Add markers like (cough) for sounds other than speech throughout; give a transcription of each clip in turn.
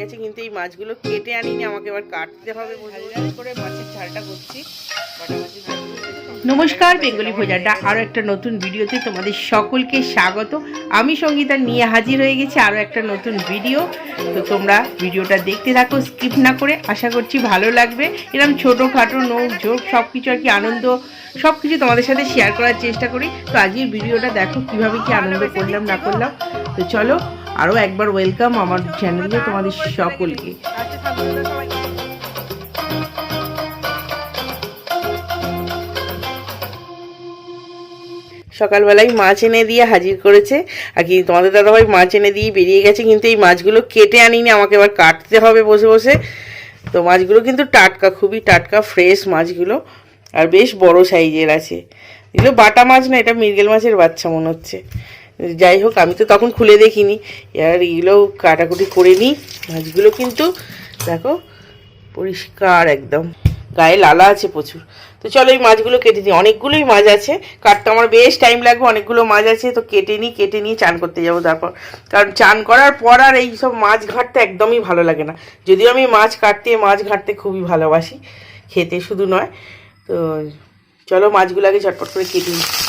গেছে কিন্তু এই মাছগুলো কেটে আনিনি আমাকে এবার কাটতে হবে করে মাছের ঝালটা করছি। নমস্কার বেঙ্গলি ভোজাটা আরও একটা নতুন ভিডিওতে তোমাদের সকলকে স্বাগত। আমি সঙ্গীতা নিয়ে হাজির হয়ে গেছি আরও একটা নতুন ভিডিও। তো তোমরা ভিডিওটা দেখতে থাকো স্কিপ না করে আশা করছি ভালো লাগবে। এরকম ছোটোখাটো নোক ঝোঁক সব কিছু আর কি আনন্দ সব কিছু তোমাদের সাথে শেয়ার করার চেষ্টা করি। তো আজকের ভিডিওটা দেখো কীভাবে কি আনন্দ করলাম না করলাম। তো চলো আরও একবার ওয়েলকাম আমার চ্যানেলে তোমাদের সকলকে। সকালবেলায় মাছ এনে দিয়ে হাজির করেছে, আর কি তোমাদের দাদাভাই মাছ এনে দিয়ে বেরিয়ে গেছে, কিন্তু এই মাছগুলো কেটে আনিনি, আমাকে এবার কাটতে হবে বসে বসে। তো মাছগুলো কিন্তু টাটকা, খুবই টাটকা ফ্রেশ মাছগুলো, আর বেশ বড় সাইজের আছে। এগুলো বাটা মাছ না, এটা মৃগেল মাছের বাচ্চা মনে হচ্ছে। যাই হোক, আমি তো তখন খুলে দেখিনি। এবার এগুলো কাটাকুটি করে নিই। মাছগুলো কিন্তু দেখো, পরিষ্কার একদম। গায়ে লালা আছে প্রচুর। তো চলো এই মাছগুলো কেটে নিই। অনেকগুলোই মাছ আছে। কাটতে আমার বেশ টাইম লাগবে, অনেকগুলো মাছ আছে। তো কেটে নিই, কেটে নিয়ে চান করতে যাব তারপর। কারণ চান করার পর আর এই সব মাছ ঘাটতে একদমই ভালো লাগে না। যদিও আমি মাছ কাটতে, মাছ ঘাটতে খুবই ভালোবাসি। খেতে শুধু নয়। তো চলো মাছগুলো আগে ঝটপট করে কেটে নিই।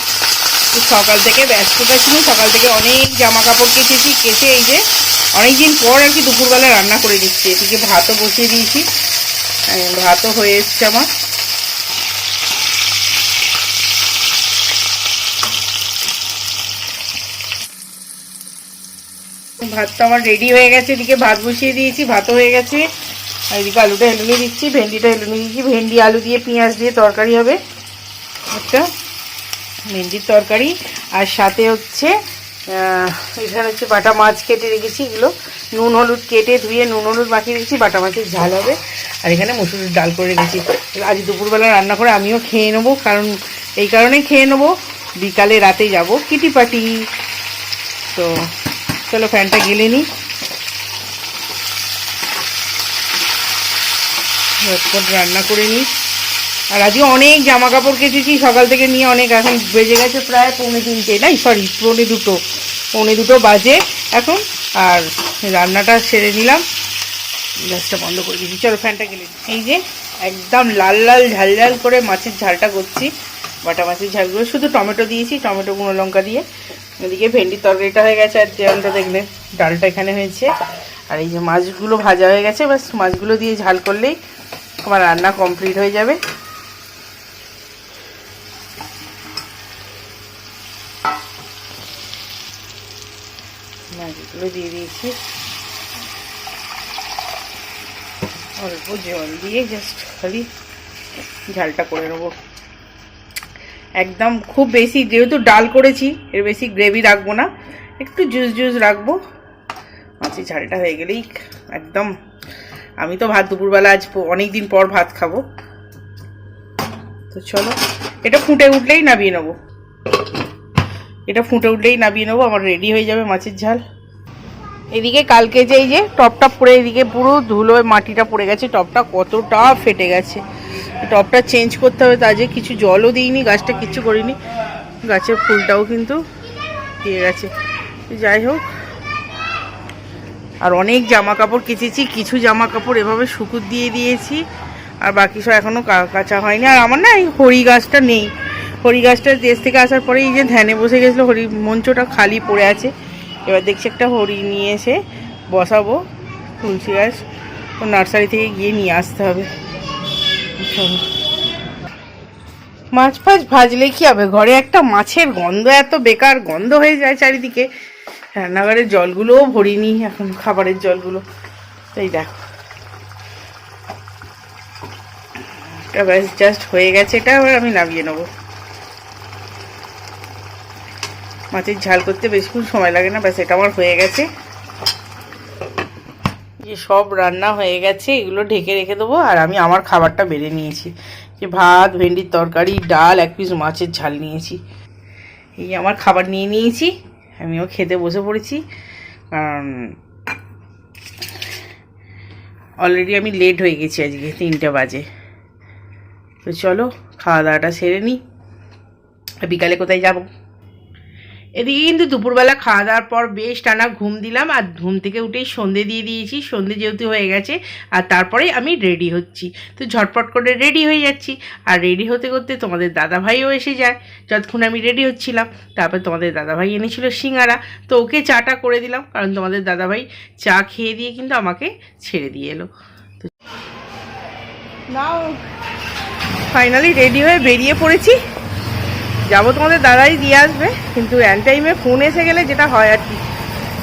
সকাল থেকে ব্যস্ততা ছিল সকাল থেকে অনেক জামা কাপড় কেটেছি কেটে এই যে অনেকদিন পর আর কি দুপুরবেলা রান্না করে দিচ্ছি এদিকে ভাতও বসিয়ে দিয়েছি। ভাতও হয়ে এসছে আমার। ভাতটা আমার রেডি হয়ে গেছে। এদিকে ভাত বসিয়ে দিয়েছি, ভাতও হয়ে গেছে। আর এদিকে আলুটা হেলুনি দিচ্ছি ভেন্ডিটা হেলুনি দিচ্ছি ভেন্ডি, আলু দিয়ে, পেঁয়াজ দিয়ে তরকারি হবে। একটা ভেন্ডির তরকারি, আর সাথে হচ্ছে এখানে হচ্ছে বাটা মাছ কেটে রেখেছি, এগুলো নুন হলুদ কেটে ধুয়ে নুন হলুদ মাখিয়ে রেখেছি, বাটা মাছের ঝাল হবে। আর এখানে মুসুরির ডাল করে রেখেছি। আজ দুপুরবেলা রান্না করে আমিও খেয়ে নেব, কারণ এই কারণেই খেয়ে নেব। বিকালে রাতে যাব কিটি পাটি তো চলো ফ্যানটা গেলে নিই রান্না করে নিই আর আজকে অনেক জামা কাপড় কেচেছি, সকাল থেকে নিয়ে অনেক, এখন বেজে গেছে প্রায় পৌনে তিনটে। নাই সরি পৌনে দুটো। পৌনে দুটো বাজে এখন, আর রান্নাটা সেরে নিলাম। গ্যাসটা বন্ধ করে দিয়েছি। চলো ফ্যানটা গেলে। এই যে, একদম লাল লাল ঝাল ঝাল করে মাছের ঝালটা করছি, বাটা মাছের ঝালগুলো। শুধু টমেটো দিয়েছি, টমেটো, গুঁড়ো লঙ্কা দিয়ে। এদিকে ভেন্ডির তরকারিটা হয়ে গেছে, আর যেমনটা দেখলে, ডালটা এখানে হয়েছে। আর এই যে মাছগুলো ভাজা হয়ে গেছে, ব্যাস মাছগুলো দিয়ে ঝাল করলেই আমার রান্না কমপ্লিট হয়ে যাবে। মাছগুলো দিয়ে দিয়েছি। অল্প জল দিয়ে জাস্ট খালি ঝালটা করে নেব। একদম খুব বেশি, যেহেতু ডাল করেছি, এর বেশি গ্রেভি রাখব না, একটু জুস জুস রাখব। মাছের ঝালটা হয়ে গেলেই একদম, আমি তো ভাত দুপুরবেলা আজ অনেক দিন পর ভাত খাব। তো চলো, এটা ফুটে উঠলেই নামিয়ে নেব। এটা ফুটে উঠলেই নামিয়ে নেব, আমার রেডি হয়ে যাবে মাছের ঝাল। এদিকে কালকে যে এই যে টপটা পড়ে, এদিকে পুরো ধুলো মাটিটা পড়ে গেছে, টপটা কতটা ফেটে গেছে। টপটা চেঞ্জ করতে হবে তা যে কিছু জলও দিইনি, গাছটা কিচ্ছু করিনি। গাছের ফুলটাও কিন্তু দিয়ে গেছে। যাই হোক, আর অনেক জামা কাপড় কেচেছি, কিছু জামা কাপড় এভাবে শুকুর দিয়ে দিয়েছি, আর বাকি সব এখনও কাঁচা হয়নি। আর আমার না এই হরি গাছটা নেই। হরি গাছটা দেশ থেকে আসার পরে এই যে ধ্যানে বসে গেছিল, হরি মঞ্চটা খালি পড়ে আছে। এবার দেখছি একটা হরি নিয়ে এসে বসাবো তুলসী গাছ। তো নার্সারি থেকে গিয়ে নিয়ে আসতে হবে। মাছ ফাছ ভাজলে কি হবে? ঘরে একটা মাছের গন্ধ, এত বেকার গন্ধ হয়ে যায় চারিদিকে। রান্নাঘরের জলগুলোও ভরিনি এখন, খাবারের জলগুলো। তাই দেখো। ব্যাস জাস্ট হয়ে গেছে। এটা এবার আমি নামিয়ে নেব। মাছের ঝাল করতে বেশিক্ষণ সময় লাগে না, ব্যাস এটা আমার হয়ে গেছে। যে সব রান্না হয়ে গেছে, এগুলো ঢেকে রেখে দেবো, আর আমি আমার খাবারটা বেড়ে নিয়েছি। যে ভাত, ভেন্ডির তরকারি, ডাল, এক পিস মাছের ঝাল নিয়েছি। এই আমার খাবার নিয়ে নিয়েছি, আমিও খেতে বসে পড়েছি। কারণ অলরেডি আমি লেট হয়ে গেছি আজকে, তিনটে বাজে। তো চলো, খাওয়া দাওয়াটা সেরে নিই বিকালে কোথায় যাব? এদিকে কিন্তু দুপুরবেলা খাওয়া দাওয়ার পর বেশ টানা ঘুম দিলাম আর ঘুম থেকে উঠেই সন্ধে দিয়ে দিয়েছি। সন্ধে যেহেতু হয়ে গেছে, আর তারপরেই আমি রেডি হচ্ছি। তো ঝটপট করে রেডি হয়ে যাচ্ছি। আর রেডি হতে করতে তোমাদের দাদাভাইও এসে যায়, যতক্ষণ আমি রেডি হচ্ছিলাম। তারপর তোমাদের দাদাভাই এনেছিল সিঙ্গারা। তো ওকে চাটা করে দিলাম, কারণ তোমাদের দাদাভাই চা খেয়ে দিয়ে কিন্তু আমাকে ছেড়ে দিয়ে এলো। তো ফাইনালি রেডি হয়ে বেরিয়ে পড়েছি। যাব তোমাদের দাদাই দিয়ে আসবে কিন্তু অ্যান টাইমে ফোন এসে গেলে যেটা হয় আর কি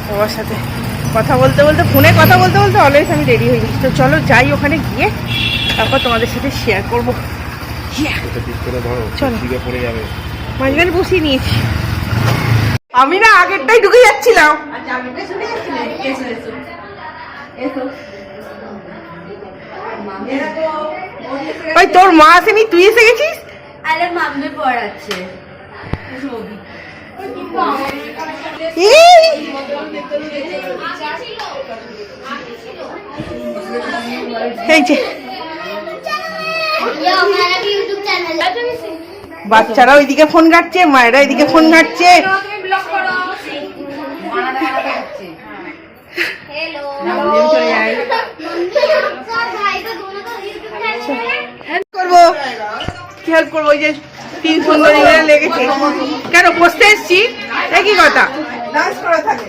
বাবার সাথে। কথা বলতে বলতে ফোনে কথা বলতে বলতে অলওয়েজ আমি রেডি হয়ে গেছি। তো চলো যাই ওখানে গিয়ে তারপর তোমাদের সাথে শেয়ার করব। চলো। দিকে পড়ে যাবে। মাঝখানে বসিয়ে নিয়েছি। আমি না আগেরটাই ঢুকে যাচ্ছিলাম। ওই তোর মা আসেনি তুই এসে গেছিস? আরে মাম্মি পড়াচ্ছে। এই! এই যে। বাচ্চারা ওইদিকে ফোন ঘাটছে মায়েরা ওইদিকে ফোন ঘাটছে। করব। কি হেল্প করব? ওই যে তিন সুন্দরী লেগেছে। কেন বসতে এসছি? একই কথা। ডান্স করা থাকে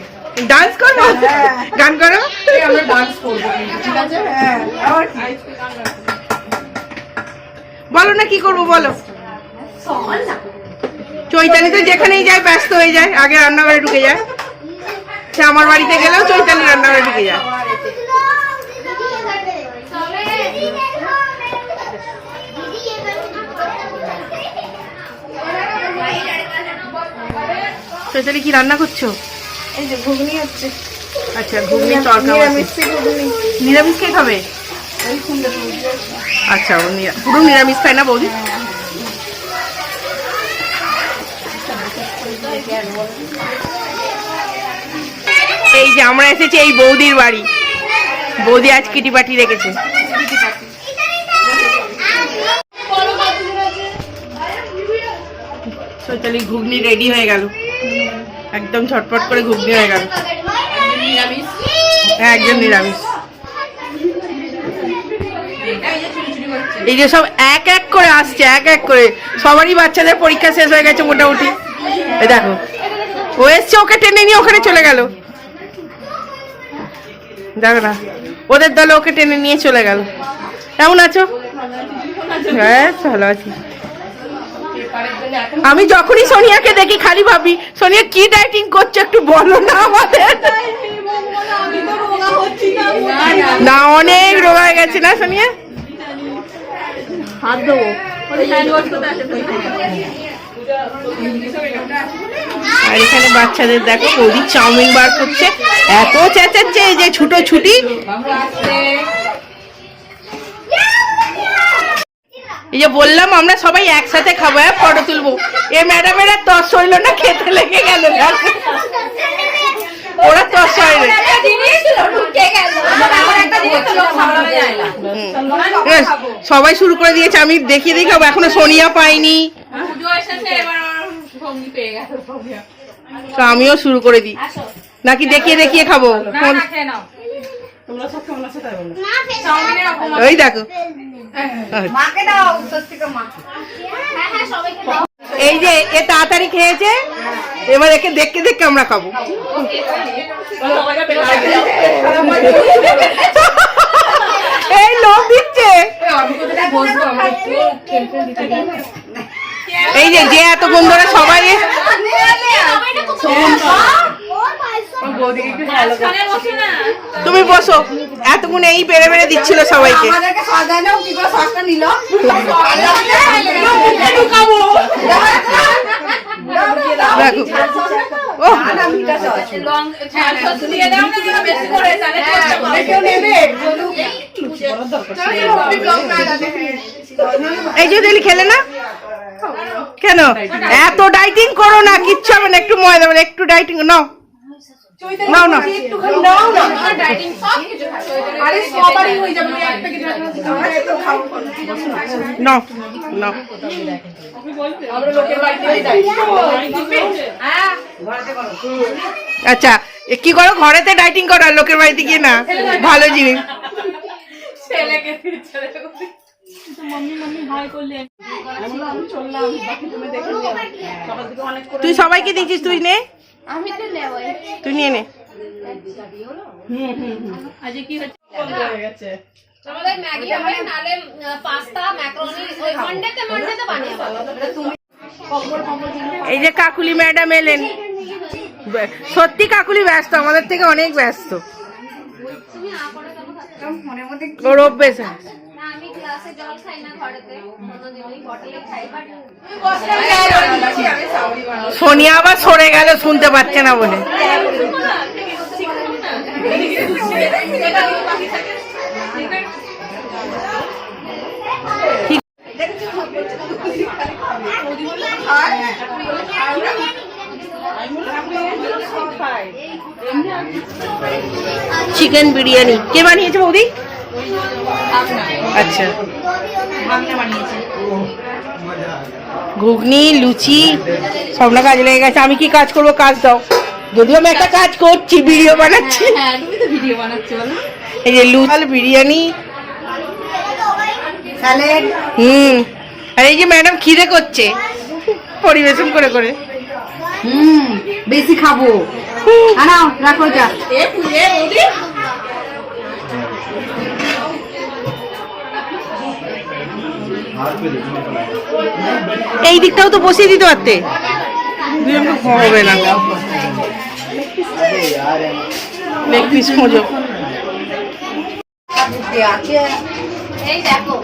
ডান্স করো গান করো? আমরা ডান্স করব। ঠিক আছে? হ্যাঁ বলো না কি করব বলো। চৈতালি তো যেখানেই যায় ব্যস্ত হয়ে যায়। আগে রান্নাঘরে ঢুকে যায়। সে আমার বাড়িতে গেলেও চৈতালি রান্নাঘরে ঢুকে যায়। চৈতালি কি রান্না করছ? এই যে ঘুগনি হচ্ছে। আচ্ছা ঘুগনি তরকা নিরামিষি ঘুগনি। নিরামিষ কে খাবে? আচ্ছা ও পুরো নিরামিষ খায় না বৌদি? এই যে আমরা এসেছি এই বৌদির বাড়ি। বৌদি আজ কিটি পাটি রেখেছে। চৈতালি ঘুগনি রেডি হয়ে গেল। একদম ছটপট করে ঘুগনি হয়ে গেল। হ্যাঁ একদম নিরামিষ। এই যে সব এক এক করে আসছে এক এক করে। সবারই বাচ্চাদের পরীক্ষা শেষ হয়ে গেছে মোটামুটি। এই দেখো। ও এসছে ওকে টেনে নিয়ে ওখানে চলে গেল। দেখো না ওদের দলে ওকে টেনে নিয়ে চলে গেল। কেমন আছো। হ্যাঁ ভালো আছি। আমি যখনই সোনিয়াকে দেখি খালি ভাবি সোনিয়া কি ডাইটিং করছে একটু বলো না আমাদের। না অনেক রোগা হয়ে গেছে না সোনিয়া? হাত দেবো। আর এখানে বাচ্চাদের দেখো বৌদি চাউমিন বার করছে। এত চেঁচাচ্ছে এই যে ছুটো ছুটি এই যে বললাম আমরা সবাই একসাথে খাব হ্যাঁ ফটো তুলবো। এ ম্যাডামের আর তস হইল না খেতে লেগে গেল ওরা তস হয় না। সবাই শুরু করে দিয়েছে আমি দেখিয়ে দিই খাব এখনও সোনিয়া পাইনি। তো আমিও শুরু করে দিই। নাকি দেখিয়ে দেখিয়ে খাব? ওই দেখো। মাকে দাও স্বস্তিকা মা। এই যে এ তাড়াতাড়ি খেয়েছে এবার একে দেখতে দেখতে আমরা খাব। এই লোক দিচ্ছে। এই যে যে এতক্ষণ ধরে সবাই তুমি বসো। এতক্ষণ এই বেড়ে বেড়ে দিচ্ছিল সবাইকে। এই যে দিলি খেলে না? কেন? এত ডাইটিং করো না কিচ্ছু হবে না একটু ময়দা একটু ডাইটিং নাও। নাও না একটুখানি নাও না আরে সবারই হয়ে যাবে এক প্যাকেট একটু খাও নাও নাও আমরা লোকের বাড়িতে যাই আচ্ছা কি করো ঘরেতে ডাইটিং করো লোকের বাড়িতে গিয়ে না ভালো জিনিস তুই সবাইকে দিয়েছিস তুই নে আমি তো নেবই তুই নিয়ে নে। আমাদের ম্যাগি হবে নালে পাস্তা ম্যাকারনি ওই মানডেতে মানডেতে বানিয়ে তুমি এই যে কাকুলি ম্যাডাম এলেন। সত্যি কাকুলি ব্যস্ত আমাদের থেকে অনেক ব্যস্ত? ওর অভ্যেস আছে। না আমি গ্লাসে জল খাই না ঘরেতে। কোনোদিন বটলে খাই বাট সোনিয়া আবার সরে গেল শুনতে পাচ্ছে না বলে। চিকেন বিরিয়ানি কে বানিয়েছে বৌদি? আচ্ছা। ঘুগনি লুচি সব না কাজে লেগে গেছে। আমি কি কাজ করব? কাজ দাও। যদিও আমি একটা কাজ করছি ভিডিও বানাচ্ছি। হ্যাঁ বলো। এই যে লুচাল বিরিয়ানি হুম। আর এই যে ম্যাডাম খিদে করছে। পরিবেশন করে করে। হুম বেশি খাব। আনাও রাখো যা এই দিকটাও তো বসিয়ে দিতে পারতে। দুজনকে হবে না। লেগ পিস খোঁজো। এই দেখো।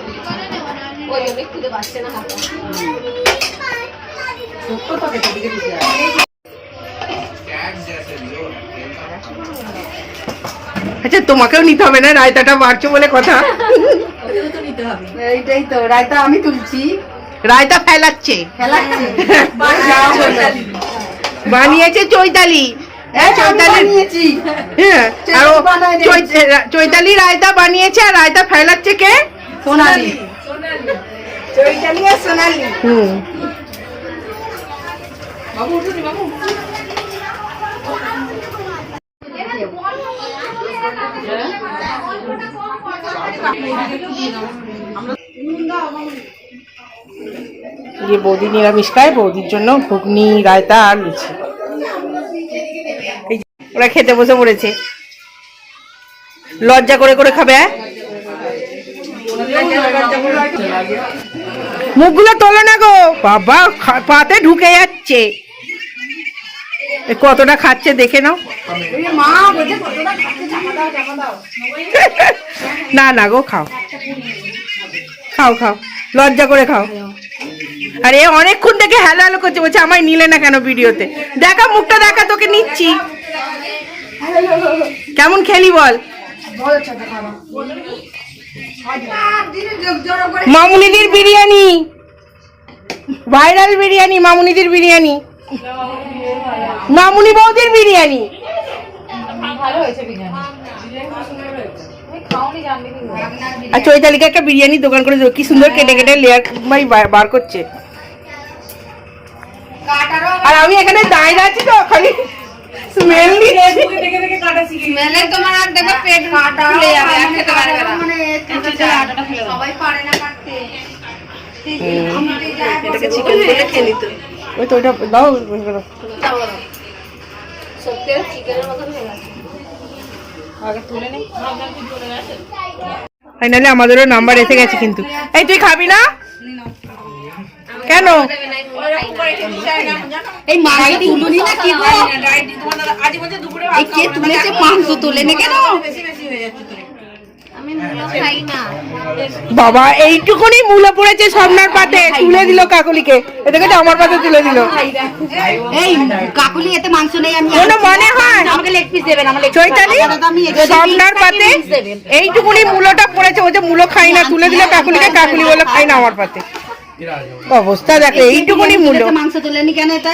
ওই খুঁজে পাচ্ছে না আচ্ছা তোমাকেও নিতে হবে না? রায়তাটা বাড়ছো বলে কথা। এইটাই তো রায়তা আমি তুলছি। রায়তা ফেলাচ্ছে। বানিয়েছে চৈতালি। হ্যাঁ চৈতালি হ্যাঁ রায়তা বানিয়েছে আর রায়তা ফেলাচ্ছে কে? সোনালি। চৈতালি আর সোনালি। হুম। যে বৌদি নিরামিষ খায়, বৌদির জন্য ঘুগনি, রায়তা আর লুচি। ওরা খেতে বসে পড়েছে লজ্জা করে করে খাবে হ্যাঁ? মুখগুলো তোলো না গো। বাবা পাতে ঢুকে যাচ্ছে। কতটা খাচ্ছে দেখে নাও। (laughs) না না গো খাও। খাও খাও। লজ্জা করে খাও। আরে অনেকক্ষণ থেকে হ্যালো হ্যালো করছে বলছে আমায় নিলে না কেন ভিডিওতে? দেখা মুখটা দেখা তোকে নিচ্ছি। কেমন খেলি বল? মামুনিদির বিরিয়ানি। ভাইরাল বিরিয়ানি মামুনিদির বিরিয়ানি। মামুনি বৌদির বিরিয়ানি। আর চৈতালিকে একটা বিরিয়ানি দোকান করে কি সুন্দর কেটে কেটে লেয়ার ভাই বার- করছে। আর আমি এখানে দাঁড়িয়ে আছি তো খালি স্মেল তোমার আর দেখো পেট ফুলে যাবে আর খেতে পারবে না। সবাই পারে না কাটতে। এটাকে চিকেন বলে খেয়ে নিত। ওই তো ওইটা দাও হয়ে ফাইনালি আমাদেরও নাম্বার এসে গেছে কিন্তু। এই তুই খাবি না? কেন? এই তুলুনি না কি গো? এই কে তুলেছে? মাংস তোলে নে কেন? আমি মুলো খাই না বাবা এইটুকুনি মূলা পড়েছে সামনার পাতে তুলে দিল কাকুলিকে। এটাকে তো আমার পাতে তুলে দিল। এই কাকুলি এতে মাংস নেই আমি কোনো মনে হয়? আমাকে লেগ পিস দেবেন piece চৈতালি। সামনার পাতে এইটুকুনি মূলটা পড়েছে ও যে মূলো খাই না তুলে দিল কাকুলিকে কাকুলি বলে খাই না আমার পাতে। অবস্থা দেখো এইটুকুনি মূলো। এতে মাংস তোলেনি কেন এটা?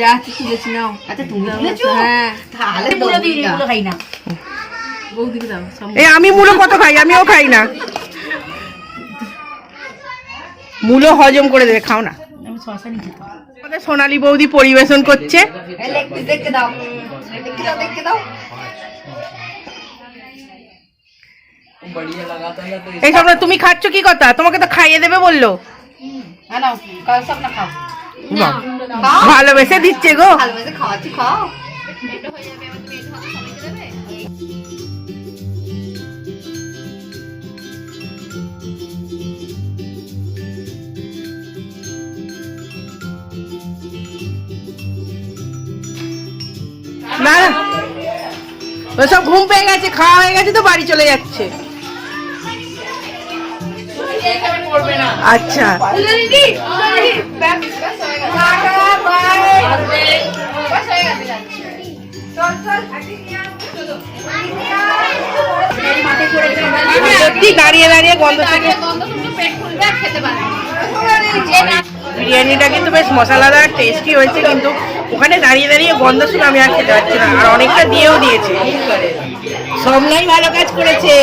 যা তুলেছি নাও। আচ্ছা তুমি তুলেছো? হ্যাঁ। তাহলে পুরো দিয়ে খাই না। বৌদিকে দাও এই আমি মূলো কত খাই? আমিও খাই না। মূলো হজম করে দেবে খাও না। আমাদের সোনালী বৌদি পরিবেশন করছে। এই সব তুমি খাচ্ছ কি কথা? তোমাকে তো খাইয়ে দেবে বলল। হ্যাঁ নাও কাল সব না খাও। ভালোবেসে দিচ্ছে গো। ভালোবেসে খাওয়াচ্ছি খাও। সব ঘুম পেয়ে গেছে খাওয়া হয়ে গেছে তো বাড়ি চলে যাচ্ছে। আচ্ছা। সত্যি দাঁড়িয়ে দাঁড়িয়ে গন্ধ থেকে বিরিয়ানিটা কিন্তু বেশ মশলাদার টেস্টি হয়েছে কিন্তু ওখানে দাঁড়িয়ে দাঁড়িয়ে গন্ধ শুনে আমি আর খেতে পারছি না আর অনেকটা দিয়েও দিয়েছে। সমলাই ভালো কাজ করেছে।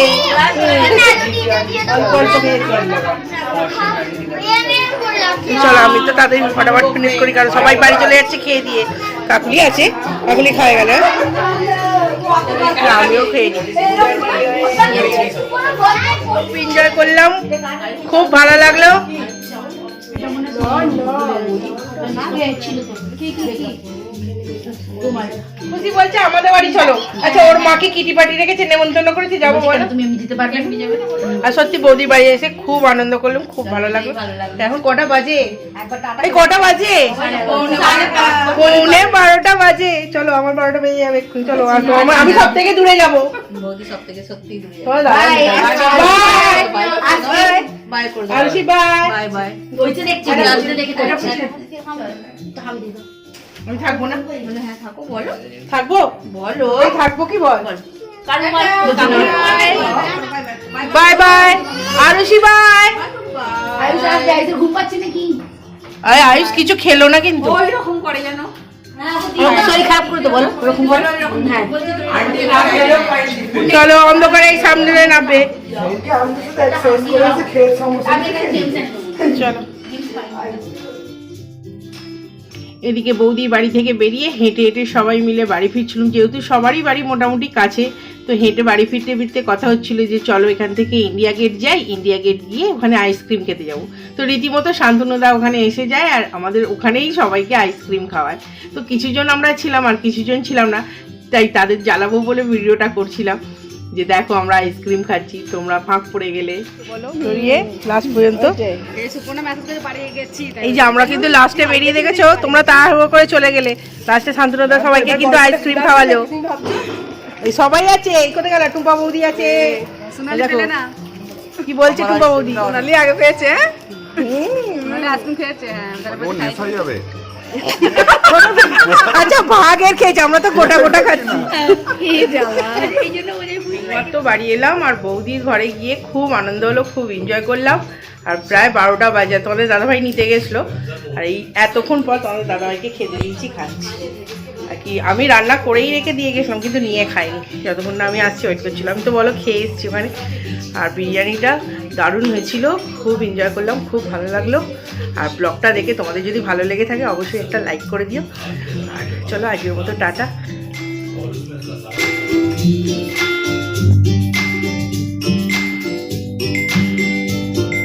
চলো আমি তো তাদের ফটাফট ফিনিশ করি কারণ সবাই বাড়ি চলে যাচ্ছে খেয়ে দিয়ে। কাকুলি আছে? কাকুলি খাওয়া গেল আমিও খেয়ে নিই এনজয় করলাম। খুব ভালো লাগল। Olha, olha. Olha, que Olha, olha. Olha, খুশি বলছে আমাদের বাড়ি চলো। আচ্ছা ওর মাকে কিটি পাটি রেখেছে নেমন্তন্ন করেছে যাব বলো। তুমি এমনি যেতে পারবে আর সত্যি বৌদির বাড়ি এসে খুব আনন্দ করলাম খুব ভালো লাগল। এখন কটা বাজে? এই কটা বাজে? পৌনে বারোটা বাজে। চলো আমার বারোটা বেজে যাবে এক্ষুনি। চলো আমার- আমি সব থেকে দূরে যাব। বৌদি সব থেকে সত্যি দূরে চলো দাঁড়াও। Bye. বাই। করে দাও আলসি বাই। Bye by. ওইটা দেখছি ওইটা দেখে দেখছি। আমি থাকব না। হ্যাঁ থাকো বলো। থাকব? বলো। থাকব কি বল? কারণ bye. Bye Arushi bye. Ayush আজ আয়ুষ ঘুম পাচ্ছে নাকি? আরে আয়ুষ কিছু খেলো না কিন্তু। ওই রকম করে জানো শরীর খারাপ করে তো বলো। ওরকম বলো হ্যাঁ। চলো অন্ধকারে এই সামনে নামবে। চলো। এদিকে বৌদির বাড়ি থেকে বেরিয়ে হেঁটে হেঁটে সবাই মিলে বাড়ি ফিরছিলাম। যেহেতু সবারই বাড়ি মোটামুটি কাছে, তো হেঁটে বাড়ি ফিরতে ফিরতে কথা হচ্ছিল যে চলো এখান থেকে ইন্ডিয়া গেট যাই, ইন্ডিয়া গেট গিয়ে ওখানে আইসক্রিম খেতে যাব। তো রীতিমতো শান্তনুদা ওখানে এসে যায় আর আমাদের ওখানেই সবাইকে আইসক্রিম খাওয়ায়। তো কিছুজন আমরা ছিলাম আর কিছুজন ছিলাম না, তাই তাদের জ্বালাবো বলে ভিডিওটা করছিলাম। যে দেখো আমরা আইসক্রিম খাচ্ছি তোমরা ফাঁক পড়ে গেলে। বলো লাস্ট পর্যন্ত। এই যে আমরা কিন্তু লাস্টে বেরিয়ে দেখেছ তোমরা তাড়াহুড়ো করে চলে গেলে। লাস্টে শান্তনুদা সবাইকে কিন্তু আইসক্রিম খাওয়ালো। এই সবাই আছে এই কোথায় গেল? টুম্পা বৌদি আছে। দেখো। কি বলছে টুম্পা বৌদি? সোনালি আগে পেয়েছে হ্যাঁ? হয়ে আচ্ছা ভাগের খেয়েছে আমরা তো গোটা গোটা খাচ্ছি। (laughs) তো বাড়ি এলাম আর বৌদির ঘরে গিয়ে খুব আনন্দ হলো, খুব এনজয় করলাম। আর প্রায় বারোটা বাজে, তোমাদের দাদাভাই নিতে গেছিল। আর এই এতক্ষণ পর তোমাদের দাদাভাইকে খেতে দিয়েছি, খাচ্ছি। আর কি, আমি রান্না করেই রেখে দিয়ে গেছিলাম, কিন্তু নিয়ে খাইনি। যতক্ষণ না আমি আসছি ওয়েট করছিলাম। আমি তো বলো, খেয়ে এসেছি ওখানে। আর বিরিয়ানিটা দারুণ হয়েছিল, খুব এনজয় করলাম, খুব ভালো লাগল। আর ব্লগটা দেখে তোমাদের যদি ভালো লেগে থাকে, অবশ্যই একটা লাইক করে দিও। আর চলো, আজকের মতো টাটা।